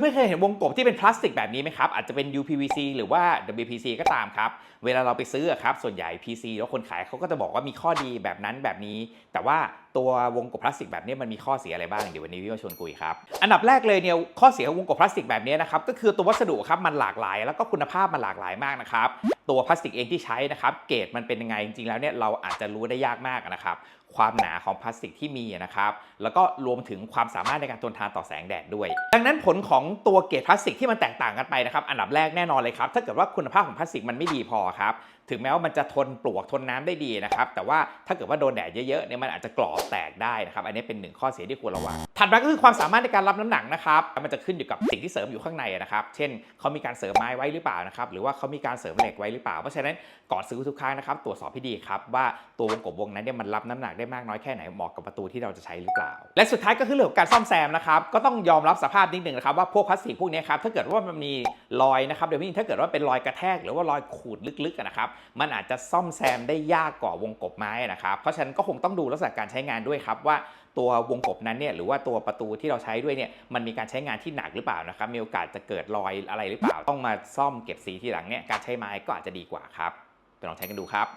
พื่อนๆเคยเห็นวงกบที่เป็นพลาสติกแบบนี้ไหมครับ อาจจะเป็น UPVC หรือว่า WPC ก็ตามครับ เวลาเราไปซื้อครับส่วนใหญ่ PC แล้วคนขายเขาก็จะบอกว่ามีข้อดีแบบนั้นแบบนี้ แต่ว่าตัววงกบพลาสติกแบบนี้มันมีข้อเสียอะไรบ้างเดี๋ยววันนี้พี่มาชวนคุยครับ อันดับแรกเลยเนี่ยข้อเสียของวงกบพลาสติกแบบนี้นะครับก็คือตัววัสดุครับมันหลากหลาย แล้วก็คุณภาพมันหลากหลายมากนะครับ ตัวพลาสติกเองที่ใช้นะครับเกรดมันเป็นยังไงจริงๆแล้วเนี่ยเราอาจจะรู้ได้ยากมากนะครับความหนาของพลาสติกที่มีนะครับแล้วก็รวมถึงความสามารถในการทนทานต่อแสงแดดด้วย ดังนั้นผลของตัวเกรดพลาสติกที่มันแตกต่างกันไปนะครับอันดับแรกแน่นอนเลยครับถ้าเกิดว่าคุณภาพของพลาสติกมันไม่ดีพอครับถึงแม้ว่ามันจะทนปลวกทนน้ำได้ดีนะครับแต่ว่าถ้าเกิดว่าโดนแดดเยอะๆเนี่ยมันอาจจะกรอบแตกได้นะครับอันนี้เป็นหนึ่งข้อเสียที่ควรระวังถัดมาก็คือความสามารถในการรับน้ำหนักนะครับมันจะขึ้นอยู่กับสิ่งที่เสริมอยู่ข้างในนะครับเช่นเขามีการเสริมไม้ไว้หรือเปล่านะครับหรือว่าเขามีการเสริมเหล็กไว้หรือเปล่า เพราะฉะนั้นก่อนซื้อทุกครั้งนะครับตรวจสอบให้ดีครับว่าตัววงกบวงนั้นเนี่ยมันรับน้ำหนักได้มากน้อยแค่ไหนเหมาะกับประตูที่เราจะใช้หรือเปล่า และสุดท้ายก็คือเรื่องของการซ่อมแซมนะครับก็ต้องยอมรับสภาพนิดหนึ่งนะครับว่าพวกพลาสติกพวกนี้ครับถ้าเกิดว่ามันมีรอยนะครับเดี๋ยวพี่ถ้าเกิดว่าเป็นรอยกระแทกหรือว่ารอยขูดลึกๆนะครับมันอาจจะซ่อมแซมได้ยากกว่าวงกบไม้นะครับเพราะฉะนั้นก็คงต้องดูลักษณะการใช้งานด้วยครับว่าตัววงกบนั้นเนี่ยหรือว่าตัวประตูที่เราใช้ด้วยเนี่ยมันมีการใช้งานที่หนักหรือเปล่านะครับมีโอกาสจะเกิดรอยอะไรหรือเปล่า ต้องมาซ่อมเก็บสีทีหลังเนี่ยการใช้ไม้ก็อาจจะดีกว่าครับไปลองใช้กันดูครับ